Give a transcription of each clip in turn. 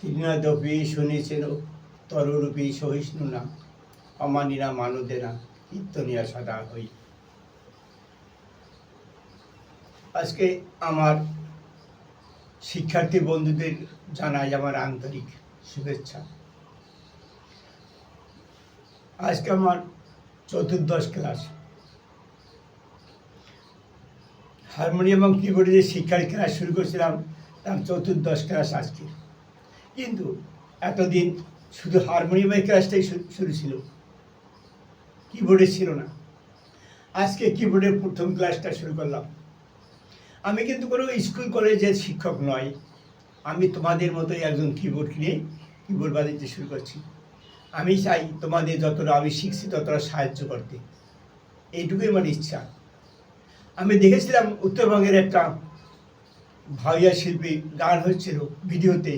তৃণাদপি শুনেছেন তরুরূপী সহিষ্ণু না অমানিরা মানদে না কীর্তনিয়া সদা হই। আজকে আমার শিক্ষার্থী বন্ধুদের জানাই আমার আন্তরিক শুভেচ্ছা। আজকে আমার চতুর্দশ ক্লাস। হারমোনিয়াম এবং কিবোর্ডে যে শিক্ষার ক্লাস শুরু করেছিলাম, তার চতুর্দশ ক্লাস আজকে কিন্তু এতদিন শুধু হারমোনিয়ামের ক্লাসটাই শুরু ছিল। কিবোর্ডে ছিল না। আজকে কিবোর্ডের প্রথম ক্লাসটা শুরু করলাম। আমি কিন্তু কোনো স্কুল কলেজের শিক্ষক নয় আমি তোমাদের মতোই একজন কিবোর্ড নিয়ে কিবোর্ড বাজাতে শুরু করছি। আমি চাই তোমাদের যতটা আমি শিখছি ততটা সাহায্য করতে। এইটুকুই আমার ইচ্ছা। আমি দেখেছিলাম উত্তরবঙ্গের একটা ভাইয়া শিল্পী গান হচ্ছিল ভিডিওতে।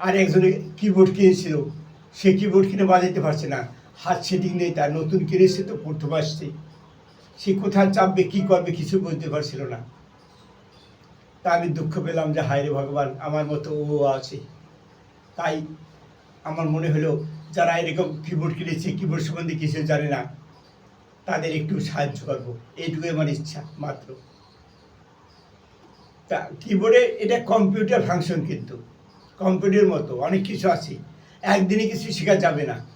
আর একজনে কিবোর্ড কিনেছিল, সে কিবোর্ড কিনে বাজাতে পারছে না। হাত সেটিং নেই তার, নতুন কিনেছে তো প্রথম আসছে। সে কোথায় চাপবে, কী করবে কিছু বুঝতে পারছিল না। তা আমি দুঃখ পেলাম যে হায় রে ভগবান, আমার মতো ও আছে। তাই আমার মনে হলো, যারা এরকম কিবোর্ড কিনেছে কিবোর্ড সম্বন্ধে কিছু জানে না, তাদের একটু সাহায্য করব। এইটুকুই আমার ইচ্ছা, মাত্র। তা কিবোর্ডে এটা কম্পিউটার ফাংশন কিন্তু। কম্পিউটারের মতো, অনেক কিছু আছে। একদিনে কিছু শেখা যাবে না।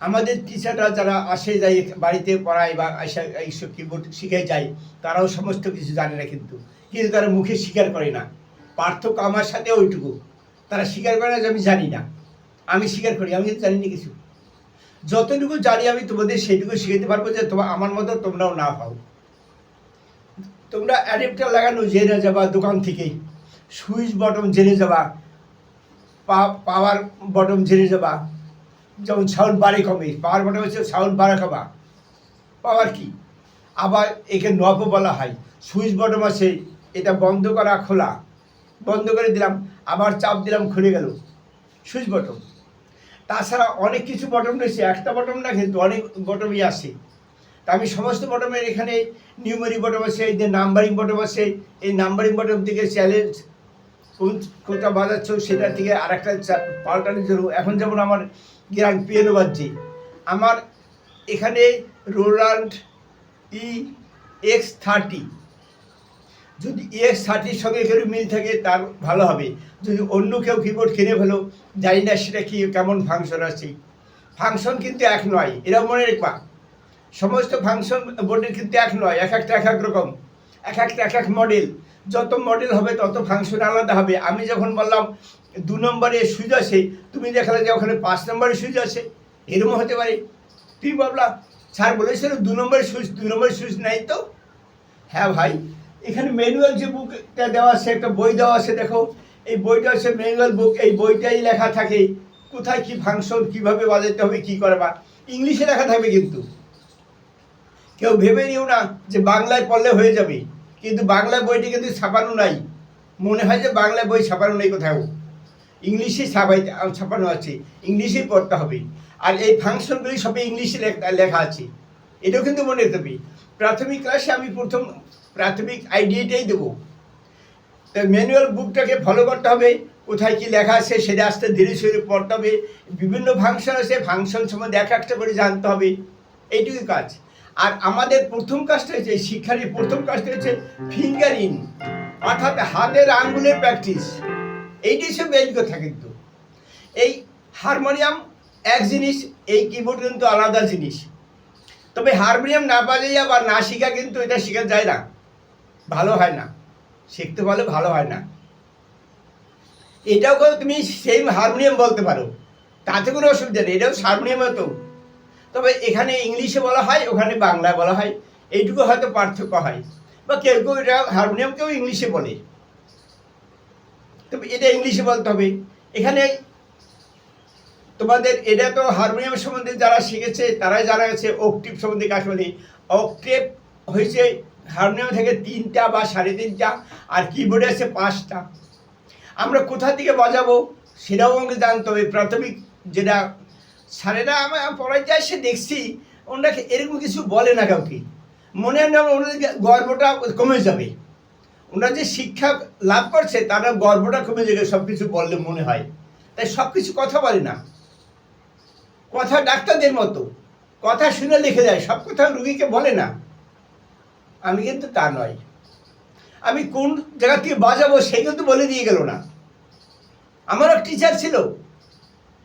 আমাদের টিচাররা যারা আসে, যায় বাড়িতে পড়ায় বা এইসব কিবোর্ড শিখে যায়, তারাও সমস্ত কিছু জানে না কিন্তু। কিন্তু তারা মুখে স্বীকার করে না। পার্থক্য আমার সাথে ওইটুকু। তারা স্বীকার করে না যে আমি জানি না। আমি স্বীকার করি, আমি কিন্তু জানি না কিছু। যতটুকু জানি আমি তোমাদের সেইটুকু শিখাতে পারব যে তোমার আমার মতো তোমরাও না হও। তোমরা অ্যাডাপ্টার লাগানো জেনে যাবা দোকান থেকেই। সুইচ বটন জেনে যাবা। পাওয়ার বটম জেনে যাবা যেমন সাউন্ড বাড়ে কমে পাওয়ার বটম হচ্ছে সাউন্ড বাড়া কমা। পাওয়ার কি? আবার একে নবও বলা হয়। সুইচ বটম আছে, এটা বন্ধ করা খোলা। বন্ধ করে দিলাম, আবার চাপ দিলাম, খুলে গেল। সুইচ বটম তাছাড়া অনেক কিছু বটম রয়েছে। একটা বটম না, কিন্তু অনেক বটমই আছে। তা আমি সমস্ত বটমের এখানে নিউমারি বটম আছে, এই যে নাম্বারিং বটম আছে, এই নাম্বারিং বটম থেকে চ্যালেঞ্জ কোনটা বাজাচ্ছ সেটা থেকে আর একটা পাল্টানোর জন্য এখন যেমন আমার গ্রান্ড পিয়ানো বাজছে। আমার এখানে রোলান্ড ই এক্স থার্টি। যদি এক্স থার্টির সঙ্গে কেউ মিল থাকে, তার ভালো হবে। যদি অন্য কেউ কিবোর্ড কিনে ফেলো, জানি না সেটা কি, কেমন ফাংশন আছে। ফাংশন কিন্তু এক নয় এরাও মনে রাখবা। সমস্ত ফাংশন বোর্ডের কিন্তু এক নয়, এক একটা এক এক রকম। এক একটা, এক এক মডেল যত মডেল হবে, তত ফাংশন আলাদা হবে। আমি যখন বললাম, দু নম্বরে সুইচ আছে, তুমি দেখালে যে ওখানে পাঁচ নম্বরে সুইচ আছে। এরকম হতে পারে। তুমি ভাবলা স্যার বলেছিল দু নম্বরের সুইচ, দু নম্বরের সুইচ নাই তো? হ্যাঁ ভাই, এখানে ম্যানুয়াল যে বুকটা দেওয়া আছে, একটা বই দেওয়া আছে, দেখো। এই বইটা হচ্ছে ম্যানুয়াল বুক এই বইটাই লেখা থাকে। কোথায় কি ফাংশন কীভাবে বাজাতে হবে, কি করবা? ইংলিশে লেখা থাকবে কিন্তু। কেউ ভেবে নিও না যে বাংলায় পড়লে হয়ে যাবে। কিন্তু বাংলা বইটি কিন্তু ছাপানো নাই। মনে হয় যে বাংলা বই ছাপানো নেই কোথাও। ইংলিশে ছাপাই ছাপানো আছে। ইংলিশেই পড়তে হবে। আর এই ফাংশনগুলি সবই ইংলিশে লেখা- আছে। এটাও কিন্তু মনে রাখতে প্রাথমিক ক্লাসে আমি প্রথম প্রাথমিক আইডিয়াটাই দেবো। তো ম্যানুয়াল বুকটাকে ফলো করতে হবে। কোথায় কি লেখা আছে সেটা আস্তে ধীরে ধীরে পড়তে হবে। বিভিন্ন ফাংশন আছে, ফাংশন সম্বন্ধে এক একটা করে জানতে হবে। এইটুকুই কাজ। আর আমাদের প্রথম কাজটা হচ্ছে এই শিক্ষার প্রথম কাজটা হচ্ছে ফিঙ্গারিং অর্থাৎ হাতের আঙ্গুলের প্র্যাকটিস এইটাই সব মেইন কথা কিন্তু। এই হারমোনিয়াম এক জিনিস, এই কিবোর্ড কিন্তু আলাদা জিনিস। তবে হারমোনিয়াম না বাজাইয়া বা না শেখা কিন্তু এটা শেখা যায় না। ভালো হয় না। শিখতে পারলে ভালো হয় না। এটাও তুমি সেম হারমোনিয়াম বলতে পারো। তাতে কোনো অসুবিধা নেই। এটাও হারমোনিয়াম তো তবে এখানে ইংলিশে বলা হয়, ওখানে বাংলায় বলা হয়। এইটুকু হয়তো পার্থক্য হয়। বা কেউ কেউ এটা হারমোনিয়ামকেও ইংলিশে বলে। তবে এটা ইংলিশে বলতে হবে। এখানে তোমাদের এটা তো হারমোনিয়াম সম্বন্ধে যারা শিখেছে, তারাই জানা গেছে, অক্টিভ সম্বন্ধে কাজ বলে অক্টেভ হয়েছে হারমোনিয়াম থেকে তিনটা বা সাড়ে তিনটা, আর কিবোর্ডে আছে পাঁচটা। আমরা কোথা থেকে বাজাবো, সেটাও আমাকে জানতে হবে। প্রাথমিক যেটা স্যারেরা আমার পড়ায় যায়, সে দেখছি, ওনাকে এরকম কিছু বলে না কাউকে। মনে হয় না ওনাদের গর্বটা কমে যাবে। ওনারা যে শিক্ষা লাভ করছে, তারা গর্বটা কমে যাবে সব কিছু বললে মনে হয়। তাই সব কিছু কথা বলে না। কথা ডাক্তারদের মতো। কথা শুনে লিখে যায় সব কথা রুগীকে বলে না। আমি কিন্তু তা নয়। আমি কোন জায়গা থেকে বাজাবো, সে কিন্তু বলে দিয়ে গেল না। আমার এক টিচার ছিল।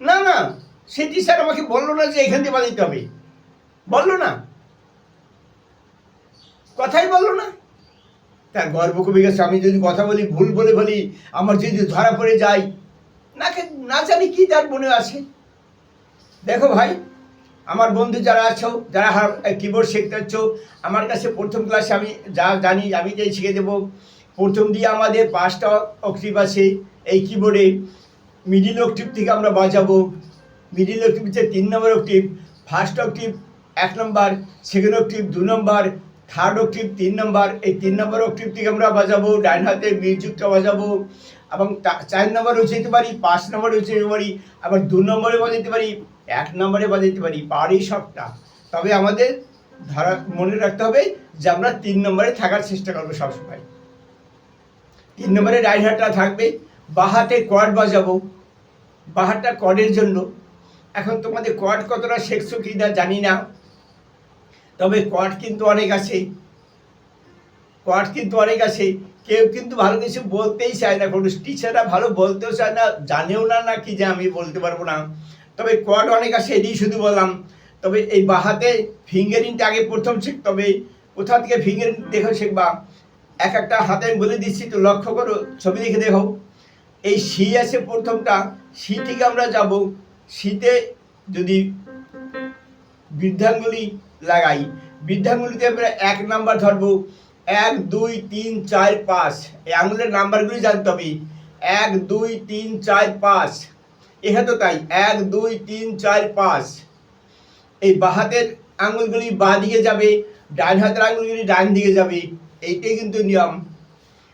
না না। সেই টিচার আমাকে বলল না যে এখান দিয়ে বাজাইতে হবে। বলল না। কথাই বলল না। তার গর্ব কমে গেছে। আমি যদি কথা বলি, ভুল বলে বলি, আমার যদি ধরা পড়ে যাই না না জানি কি তার মনে আছে। দেখো ভাই, আমার বন্ধু যারা আছো, যারা কিবোর্ড শিখতে হচ্ছ আমার কাছে প্রথম ক্লাসে আমি যা জানি, আমি যাই শিখে দেবো। প্রথম দিয়ে আমাদের পাঁচটা অক্টিভ আছে। এই কিবোর্ডে মিডিল অক্টিভ থেকে আমরা বাজাবো। মিডিল অক্টিভ হচ্ছে তিন নম্বর অক্টিভ ফার্স্ট অক্টিভ এক নম্বর সেকেন্ড অক্টিভ দু নম্বর থার্ড অক্টিভ তিন নম্বর এই তিন নম্বর অক্টিভ থেকে আমরা বাজাবো ডাইন হাতে মিউজিকটা বাজাবো, এবং চার নম্বরেও যেতে পারি, পাঁচ নম্বরেও যেতে পারি, আবার দু নম্বরে বাজাতে পারি, এক নম্বরে বাজাতে পারি পারি সবটা। তবে আমাদের ধরা, মনে রাখতে হবে যে আমরা তিন নম্বরে থাকার চেষ্টা করব সবসময়। তিন নম্বরে রাইট হাতটা থাকবে বাহাতে কোয়াড বাজাবো বাহারটা কর্ডের জন্য। এখন তোমাদের কোয়াড কতটা শেখছো কি না জানি না। তবে কোয়াড কিন্তু অনেক আছে। কোয়াড কিন্তু অনেক আছে। কেউ কিন্তু ভালো কিছু বলতেই চায় না। কোনো টিচাররা ভালো বলতেও চায় না, জানেও না না কি যে আমি বলতে পারব না। তবে কোয়াড অনেক আছে, এটাই শুধু বললাম। তবে এই বাহাতে ফিঙ্গারিংটা আগে প্রথম শিখতে হবে কোথা থেকে ফিঙ্গারিং দেখো শিখবা। এক একটা হাতে আমি বলে দিচ্ছি তো লক্ষ্য করো, ছবি দেখে দেখো। এই সি আছে প্রথমটা সি থেকে আমরা যাব। শীতে যদি বৃদ্ধাঙ্গুলি লাগাই, বৃদ্ধাঙ্গুলিতে আমরা এক নাম্বার ধরবো। এক, দুই, তিন, চার, পাঁচ। এই আঙুলের নাম্বারগুলি জানতে হবে। এক, দুই, তিন, চার, পাঁচ। এখানে তো তাই, এক, দুই, তিন, চার, পাঁচ। এই বাহাতের আঙুলগুলি বাঁ দিকে যাবে, ডান হাতের আঙুলগুলি ডান দিকে যাবে। এইটাই কিন্তু নিয়ম।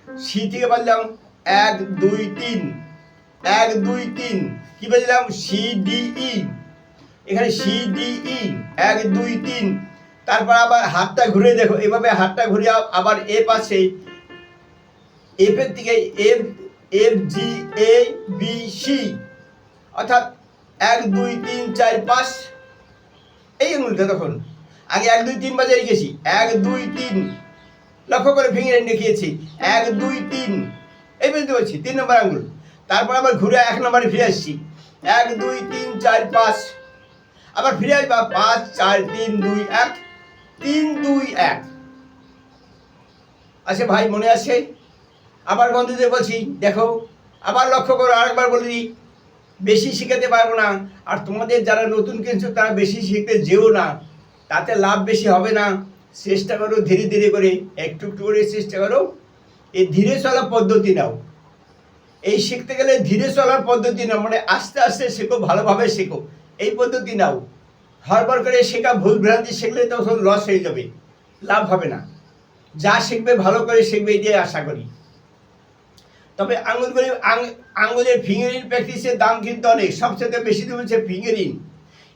সি থেকে বললাম, এক, দুই, তিন। এক, দুই, তিন। কি ডি ই এখানে সি ডি ই এক, দুই, তিন। তারপর আবার হাতটা ঘুরে দেখো। এভাবে হাতটা ঘুরে আবার এফ আছে এফ এর দিকে F F G A B C অর্থাৎ এক, দুই, তিন, চার, পাঁচ। এই আঙুলটা তখন। আগে এক, দুই, তিন বাজারে গেছি এক, দুই, তিন। লক্ষ্য করে ফিঙ্গার দেখিয়েছি। এক, দুই, তিন। এই বুঝতে পারছি? তিন নম্বর আঙুল তারপর আবার ঘুরে এক নম্বরে ফিরে আসছি। এক, দুই, তিন, চার, পাঁচ। আবার ফিরে আসবা, পাঁচ, চার, তিন, দুই, এক, তিন, দুই, এক। আছে ভাই, মনে আছে আবার বন্ধুদের বলছি, দেখো, আবার লক্ষ্য করো, আরেকবার বলে দিই, বেশি শিখাতে পারব না। আর তোমাদের যারা নতুন কিনছো, তারা বেশি শিখতে যেও না। তাতে লাভ বেশি হবে না। চেষ্টা করো ধীরে ধীরে করে, একটু একটু করে চেষ্টা করো। এই ধীরে চলা পদ্ধতি নাও। এই শিখতে গেলে ধীরে চলার পদ্ধতি না মানে আস্তে আস্তে শেখো, ভালোভাবে শেখো। এই পদ্ধতি নাও। হরবার করে শেখা ভুল ভ্রান্তি শিখলে তখন লস হয়ে যাবে, লাভ হবে না। যা শিখবে ভালো করে শিখবে এটাই আশা করি। তবে আঙুলগুলি আঙ- আঙুলের ফিঙ্গারিং প্র্যাকটিসের দাম কিন্তু অনেক। সবচেয়ে বেশি দাম হচ্ছে ফিঙ্গারিং।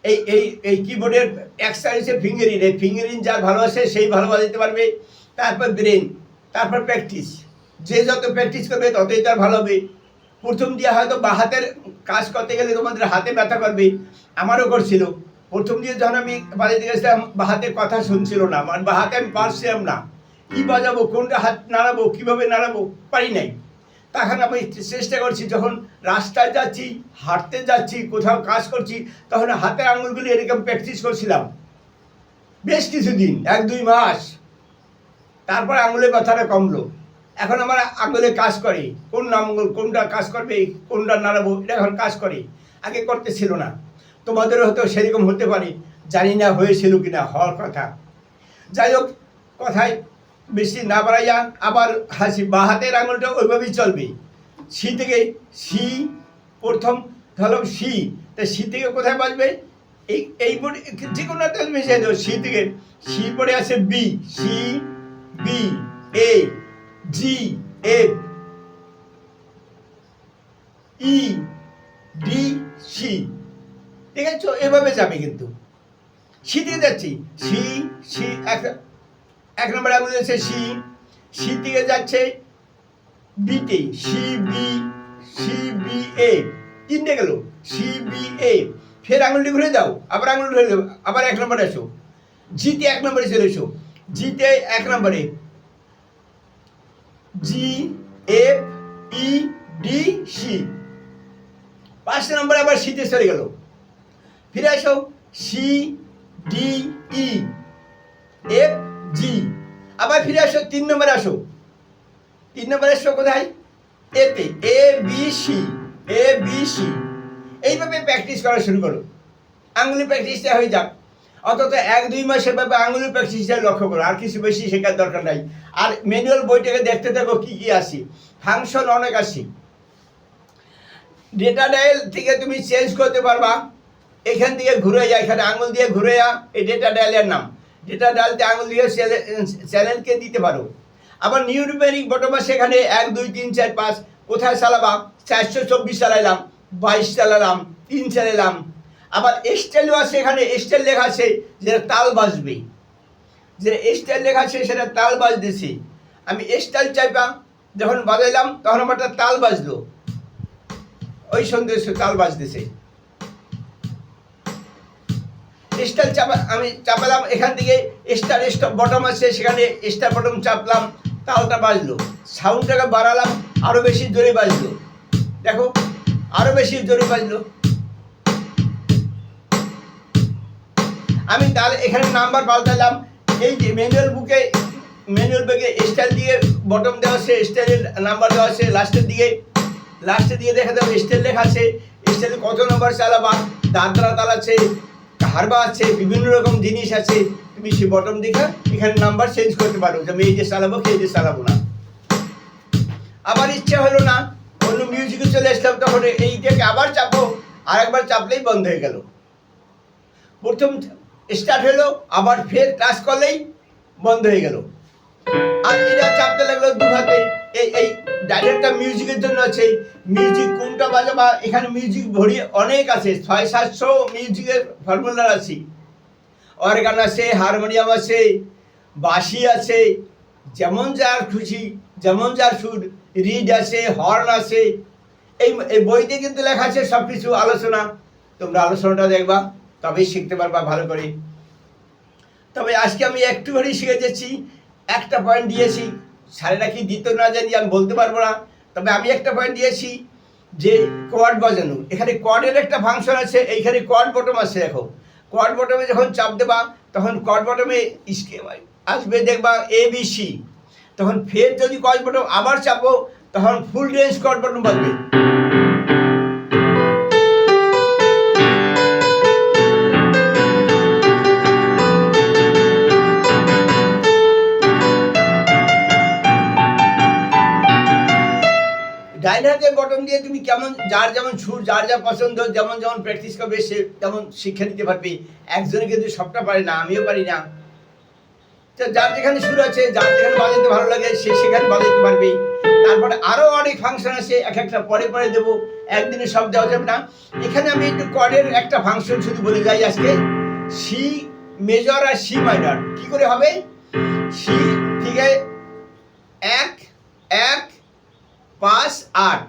এই এই এই কিবোর্ডের এক সাইডে ফিঙ্গারিং। এই ফিঙ্গারিং যার ভালোবাসে সেই ভালো বাজাতে পারবে। তারপর ব্রেন তারপর প্র্যাকটিস যে যত প্র্যাকটিস করবে, ততই তার ভালো হবে। প্রথম দিয়ে হয়তো বা হাতের কাজ করতে গেলে তোমাদের হাতে ব্যথা করবে, আমারও করছিল। প্রথম দিয়ে যখন আমি বাজাতে গেছিলাম, বা হাতে কথা শুনছিল না মানে বা হাতে আমি পারছিলাম না। কী বাজাবো, কোনটা হাত নাড়াবো, কীভাবে নাড়াবো, পারি নাই। তখন আমি চেষ্টা করছি, যখন রাস্তায় যাচ্ছি, হাঁটতে যাচ্ছি, কোথাও কাজ করছি, তখন হাতের আঙুলগুলি এরকম প্র্যাকটিস করছিলাম। বেশ কিছুদিন, এক দুই মাস। তারপর আঙুলের ব্যথাটা কমলো। এখন আমার আঙুলে কাজ করে। কোন আঙুল কোনটা কাজ করবে, কোনটা নাড়াবো এটা এখন কাজ করে। আগে করতে ছিল না। তোমাদেরও হয়তো সেরকম হতে পারে। জানি না হয়েছিল কিনা, হওয়ার কথা। যাই হোক, কথায় বেশি না বাড়াইয়া আবার হাসি বা হাতের আঙুলটা ওইভাবেই চলবে। সি থেকে সি, প্রথম ধরলাম সি। তা সি থেকে কোথায় বাজবে? এই এই যে কোনো একটা মিশিয়ে দেবো সি থেকে সি পরে আছে B, C, B, A. G F E D C ঠিক আছে? এভাবে যাবে কিন্তু। সি দিয়ে যাচ্ছি। সি সি এক এক নম্বর আঙুল আছে সি সি থেকে যাচ্ছে বিতে C B C B A তিনটে গেল। সি বি এ ফের আঙুলটি ঘুরে দাও আবার আঙুল ঘুরে দাও আবার এক নম্বরে আসো জিতে এক নম্বরে চলে এসো। জিতে এক নম্বরে। G F E D C পাঁচ নম্বরে আবার সিতে চলে গেল। ফিরে আসো। C D E F G আবার ফিরে আসো। তিন নম্বরে আসো। তিন নম্বরে আসো কোথায়? এতে A B C A B C এইভাবে প্র্যাকটিস করা শুরু করো। আঙুলি প্র্যাকটিসটা হয়ে যাক। অন্তত এক, দুই মাস এভাবে আঙুলি প্র্যাকটিসটা লক্ষ্য করো। আর কিছু বেশি শেখার দরকার নাই। আর ম্যানুয়াল বইটাকে দেখতে থাকো, কী কী আসি ফাংশন অনেক আসি ডেটা ডায়াল থেকে তুমি চেঞ্জ করতে পারবা। এখান থেকে ঘুরে যা, এখানে আঙুল দিয়ে ঘুরে যা, এই ডেটা ডায়ালের নাম। ডেটা ডায়ালতে আঙুল দিয়ে চ্যানেলকে দিতে পারো। আবার নিউমেরিক বটমা সেখানে এক, দুই, তিন, চার, পাঁচ। কোথায় চালাবা? চারশো চব্বিশ চালাইলাম, বাইশ চালালাম, তিন চালালাম আবার স্টাইলও আছে, এখানে স্টাইল লেখা আছে, যেটা তাল বাজবে। যে স্টাইল লেখা আছে, সেটা তাল বাজতেছে। আমি স্টাইল চাইপা যখন বাজাইলাম, তখন আমার একটা তাল বাজলো। ওই সন্দেশ তাল বাজতেছে। স্টার চাপা, আমি চাপালাম, এখান থেকে স্টার স্টপ বটম আছে, সেখানে স্টার বটম চাপলাম, তালটা বাজলো। সাউন্ডটাকে বাড়ালাম আরও বেশি জোরে বাজলো। দেখো আরও বেশি জোরে বাজলো। আমি তাহলে এখানে নাম্বার পাল্টালাম। এই যে ম্যানুয়াল বুকে ম্যানুয়াল বুকে স্টাইল দিয়ে বটম দেওয়া আছে স্টাইলের নাম্বার দেওয়া আছে লাস্টের দিকে। লাস্টে দিয়ে দেখা যাবে স্টাইল লেখা আছে। স্টাইলে কত নম্বর চালাবা দাদরা তাল আছে হারবা আছে, বিভিন্ন রকম জিনিস আছে। তুমি সেই বটম দেখে এখানে নাম্বার চেঞ্জ করতে পারো যে আমি এই যে চালাবো কে এই যে চালাবো না। আবার ইচ্ছা হলো না, অন্য মিউজিকে চলে আসলাম, তখন এইটাকে আবার চাপো আর একবার চাপলেই বন্ধ হয়ে গেল। প্রথম স্টার্ট হলো, আবার ফের টাচ করলেই বন্ধ হয়ে গেল। আর এটা চাপতে লাগল দু হাতে এই এই ডাইরেক্টটা মিউজিকের জন্য আছে। মিউজিক কোনটা বাজাবা এখানে মিউজিক ভরি অনেক আছে। ছয়, সাতশো মিউজিকের ফর্মুলার আছে। অর্গান আছে হারমোনিয়াম আছে, বাঁশি আছে, যেমন যার খুশি, যেমন যার সুর রিড আছে হর্ন আছে। এই বইতে কিন্তু লেখা আছে সব কিছু আলোচনা। তোমরা আলোচনাটা দেখবা। তবেই শিখতে পারবা ভালো করে। তবে আজকে আমি একটু করে শিখে যাচ্ছি। একটা পয়েন্ট দিয়েছি। স্যারেরা কি দিত না জানি আমি বলতে পারব না। তবে আমি একটা পয়েন্ট দিয়েছি যে কোয়াড বাজানো। এখানে কোয়াডের একটা ফাংশন আছে, এইখানে কোয়াড বটম আছে দেখো। কোয়াড বটমে যখন চাপ দেবা, তখন কোয়াড বটমে আসবে দেখবা এ বি সি তখন ফের যদি কোয়াড বটম আবার চাপো, তখন ফুল রেঞ্জ কোয়াড বটম বাজবে। ডাইন বটম দিয়ে তুমি কেমন, যার যেমন সুর, যার যা পছন্দ, যেমন যেমন প্র্যাকটিস করবে, সে তেমন শিক্ষা দিতে পারবে। একজনে কিন্তু সবটা পারে না, আমিও পারি না। তো যার যেখানে সুর আছে, যার যেখানে বাজাতে ভালো লাগে, সে সেখানে বাজাতে পারবে। তারপরে আরও অনেক ফাংশন আছে, এক একটা পরে পরে দেবো, একদিনে সব দেওয়া যাবে না। এখানে আমি একটু কর্ডের একটা ফাংশন শুধু বলে যাই আজকে। সি মেজর আর সি মাইনর কি করে হবে? সি থেকে এক এক পাঁচ আট।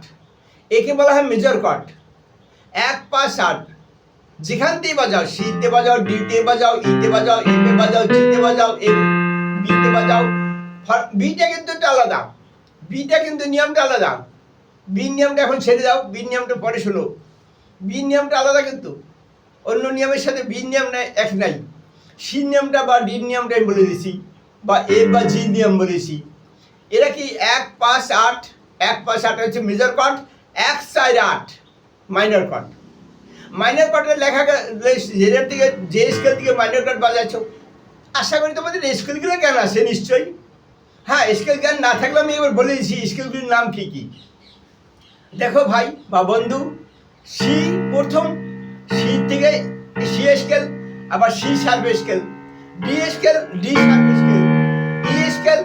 একে বলা হয় মেজর কট এক, পাঁচ, আট। যেখান দিয়ে বাজাও সিতে বাজাও ডিতে বাজাও ইতে বাজাও এতে বাজাও জিতে বাজাও, এ বিতে বাজাও। বিটা কিন্তু একটু আলাদা। বিটা কিন্তু নিয়মটা আলাদা। বির নিয়মটা এখন ছেড়ে দাও বির নিয়মটা পরে শোনো। বির নিয়মটা আলাদা কিন্তু। অন্য নিয়মের সাথে বির নিয়ম এক নাই। সি নিয়মটা বা ডির নিয়মটা আমি বলে দিছি, বা এ বা জি নিয়ম বলেছি এরা কি এক, পাঁচ, আট এক পাঁচ আট হচ্ছে মেজর কট এক চার আট মাইনর কট মাইনর কটের লেখা জেরের থেকে যে স্কেল থেকে মাইনর কট বাজাচ্ছ আশা করি তোমাদের স্কেলগুলো জ্ঞান আছে নিশ্চয়ই। হ্যাঁ স্কেল জ্ঞান না থাকলে আমি এবার বলে দিচ্ছি স্কেলগুলির নাম কী কী? দেখো ভাই বা বন্ধু সি প্রথম সি থেকে সি স্কেল আবার C sharp scale D scale D sharp scale E scale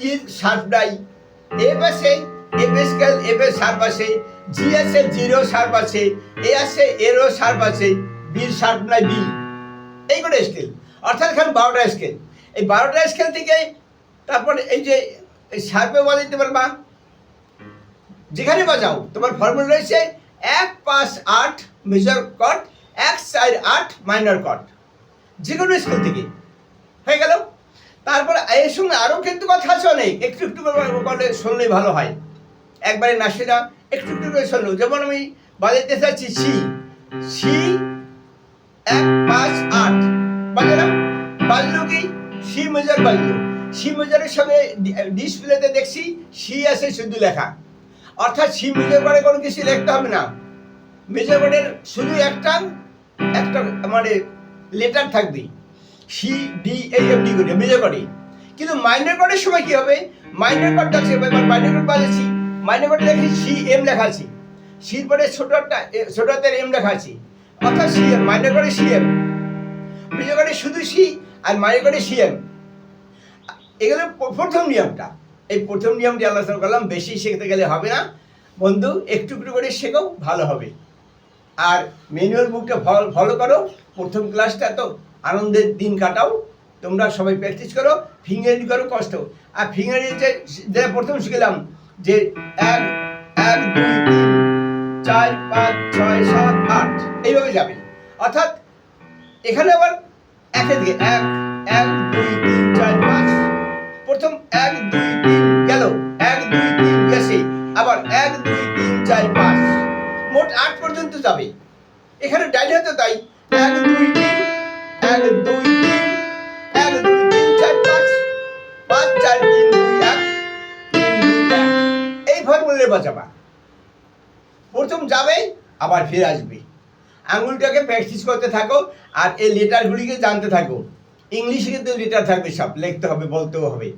E sharp die F আছে এফ এর শার্প আছে জি আছে জিরো শার্প আছে এ আছে এরও শার্প আছে বির। শার্প নাই বি এইগুলো স্কেল অর্থাৎ এখানে বারোটা স্কেল এই বারোটা স্কেল থেকে তারপরে এই যে এই শার্পে বাজাইতে পারবা যেখানে বাজাও, তোমার ফর্মুলা রয়েছে এক পাঁচ আট মেজর কট এক চার আট মাইনর কট যে কোনো স্কেল থেকে। হয়ে গেল। তারপরে এর সঙ্গে আরও কিন্তু কথা আছে অনেক একটু একটু করে শুনলেই ভালো হয়। একবারে না সেটা একটু একটু করে শুনলো যেমন আমি বাজাইতে চাচ্ছি সি সি এক, পাঁচ, আট। বাজালাম। বাজল কি? সি মেজর বাজলো। সি মেজরের সঙ্গে ডিসপ্লেতে দেখছি সি আছে শুধু লেখা। অর্থাৎ সি মেজর করে কোনো কিছু লিখতে হবে না। মেজর বোর্ডের শুধু একটা একটা মানে লেটার থাকবে সি ডি এই এফ ডি করে মেজর করে। কিন্তু মাইনর কোডের সময় কি হবে? মাইনর কোড আছে মাইনর কোড বাজেছি মাইনর কোডে দেখি সি এম লেখা আছে। সির পরে ছোটটা ছোট হাতের এম লেখা আছে। অর্থাৎ সি এম মাইনর কোডে সি এম মেজর কোডে শুধু সি আর মাইনর কোডে সি এম এগুলো প্রথম নিয়মটা। এই প্রথম নিয়মটি আলোচনা করলাম, বেশি শিখতে গেলে হবে না। বন্ধু একটু একটু করে শেখো ভালো হবে। আর ম্যানুয়াল বুকটা ফলো করো। প্রথম ক্লাসটা তো আনন্দের দিন কাটাও, তোমরা সবাই প্র্যাকটিস করো ফিঙ্গারিং করো, কষ্ট। আর ফিঙ্গারিং যে প্রথম শিখলাম, যে এক এক, দুই তিন চার, পাঁচ, ছয়, সাত, আট, এইভাবে যাবে। অর্থাৎ, এখানে আবার একের দিকে, এক এক, দুই, তিন, চার, পাঁচ। প্রথম এক, দুই, তিন গেল, এক, দুই, তিন গেছে। আবার এক, দুই, তিন, চার, পাঁচ। মোট আট পর্যন্ত যাবে। এখানে ডাইন হাতে তাই, এক, দুই, তিন এক দুই তিন এক দুই তিন চার পাঁচ পাঁচ চার তিন দুই এক তিন দুই এক এই ফর্মুলে বাঁচাবা। প্রথম যাবে, আবার ফিরে আসবে। আঙুলটাকে প্র্যাকটিস করতে থাকো, আর এই লেটারগুলিকে জানতে থাকো। ইংলিশে কিন্তু লেটার থাকবে সব, লিখতে হবে, বলতেও হবে।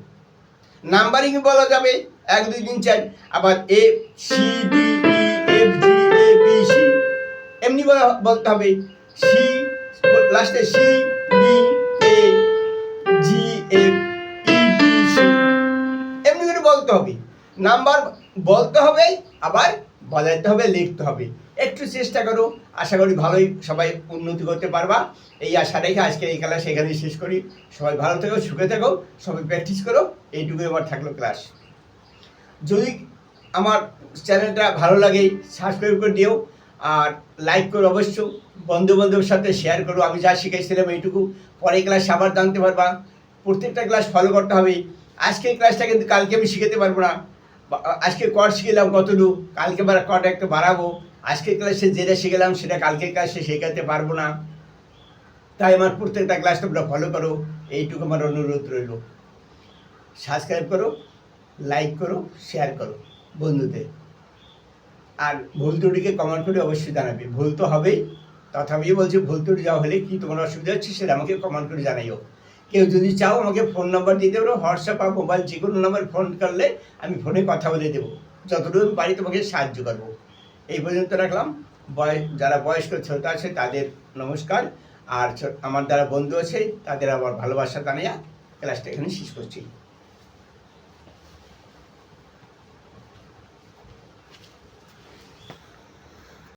নাম্বারিং বলা যাবে, এক, দুই, তিন, চার। আবার A C D F G A B C এমনি বলা, বলতে হবে। সি লাস্টে C D A G F E D C এমনি করে বলতে হবে। নাম্বার বলতে হবে, আবার বলাইতে হবে, লিখতে হবে। একটু চেষ্টা করো। আশা করি ভালোই সবাই উন্নতি করতে পারবা। এই আশা রেখে আজকে এই ক্লাস এখানে শেষ করি। সবাই ভালো থেকো, সুখে থেকো, সবাই প্র্যাকটিস করো। এইটুকুই আমার থাকল ক্লাস। যদি আমার চ্যানেলটা ভালো লাগে সাবস্ক্রাইব করে দিও। আর লাইক করো অবশ্য বন্ধু বান্ধবের সাথে শেয়ার করো, আমি যা শিখাইছিলাম এইটুকু। পরে ক্লাস আবার জানতে পারবা। প্রত্যেকটা ক্লাস ফলো করতে হবে। আজকের ক্লাসটা কিন্তু কালকে আমি শিখাতে পারব না। আজকে কট শিখলাম কতটুকু, কালকে আবার কট একটু বাড়াবো। আজকের ক্লাসে যেটা শিখলাম সেটা কালকের ক্লাসে শেখাতে পারব না। তাই আমার প্রত্যেকটা ক্লাস তোমরা ফলো করো। এইটুকু আমার অনুরোধ রইল। সাবস্ক্রাইব করো লাইক করো শেয়ার করো বন্ধুদের। আর ভুল ত্রুটিকে কমেন্ট করে অবশ্যই জানাবে। ভুল তো হবেই। তথাপি বলছি, ভুল ত্রুটি যাওয়া হলে কি তোমার অসুবিধা হচ্ছে সেটা আমাকে কমেন্ট করে জানাইও। কেউ যদি চাও আমাকে ফোন নাম্বার দিতে পারো হোয়াটসঅ্যাপ বা মোবাইল যে কোনো নাম্বার ফোন করলে আমি ফোনে কথা বলে দেবো। যতটুকু আমি পারি তোমাকে সাহায্য করব। এই পর্যন্ত রাখলাম। বয়স যারা বয়স্ক ছোট আছে তাদের নমস্কার। আর আমার যারা বন্ধু আছে তাদের আমার ভালোবাসা জানিয়ে ক্লাসটা এখানে শেষ করছি।